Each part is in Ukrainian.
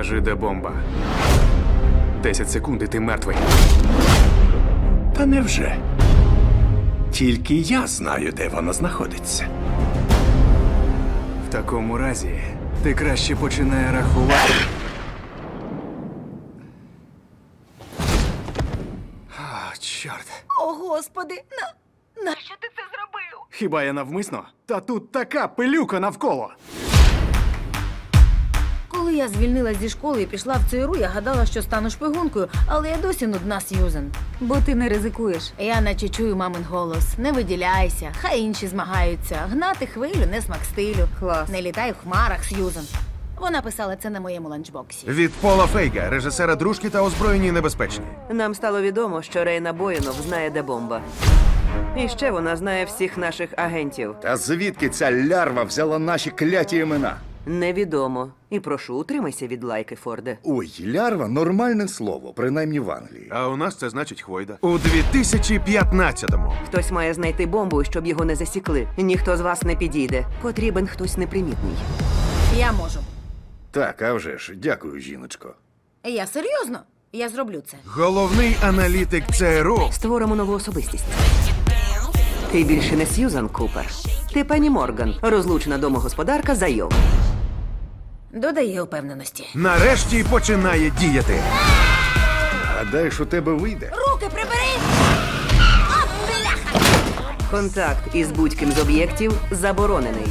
де бомба. Десять секунд і ти мертвий. Та невже? Тільки я знаю, де вона знаходиться. В такому разі ти краще починає рахувати. А, чорт. О, господи, на... нащо ти це зробив? Хіба я навмисно? Та тут така пилюка навколо. Коли я звільнилась зі школи і пішла в ЦРУ, я гадала, що стану шпигункою, але я досі нудна Сьюзен. Бо ти не ризикуєш. Я наче чую мамин голос. Не виділяйся, хай інші змагаються. Гнати хвилю не смак стилю. Клас. Не літай в хмарах, Сьюзен. Вона писала це на моєму ланчбоксі. Від Пола Фейга, режисера дружки та озброєні і небезпечні. Нам стало відомо, що Рейна Боїнов знає, де бомба. І ще вона знає всіх наших агентів. Та звідки ця лярва взяла наші кляті імена? Невідомо. І прошу, утримайся від лайки, Форде. Ой, лярва нормальне слово, принаймні в Англії. А у нас це значить хвойда. У 2015-му. Хтось має знайти бомбу, щоб його не засікли. Ніхто з вас не підійде. Потрібен хтось непримітний. Я можу. Так, а вже ж, дякую, жіночко. Я серйозно? Я зроблю це. Головний аналітик ЦРУ. Створимо нову особистість. Ти більше не Сьюзан Купер. Ти пані Морган, розлучена домогосподарка за Йов. Додає упевненості. Нарешті починає діяти. Гадаєш, у тебе вийде? Руки прибери! Контакт із будь-ким з об'єктів заборонений.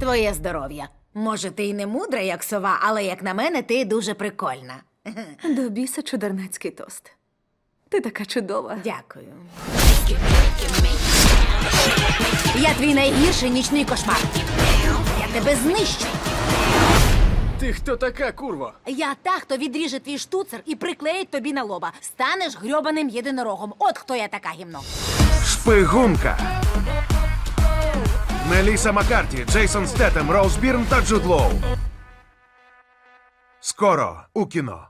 Твоє здоров'я. Може, ти й не мудра, як сова, але як на мене, ти дуже прикольна. До біса чудернацький тост. Ти така чудова. Дякую. Я твій найгірший нічний кошмар. Я тебе знищу. Ти хто така, курво? Я та, хто відріже твій штуцер і приклеїть тобі на лоба. Станеш грьобаним єдинорогом. От хто я така гімно. Шпигунка. Меліса Маккарті, Джейсон Стетем, Роуз Бірн та Джуд Лоу. Скоро у кіно.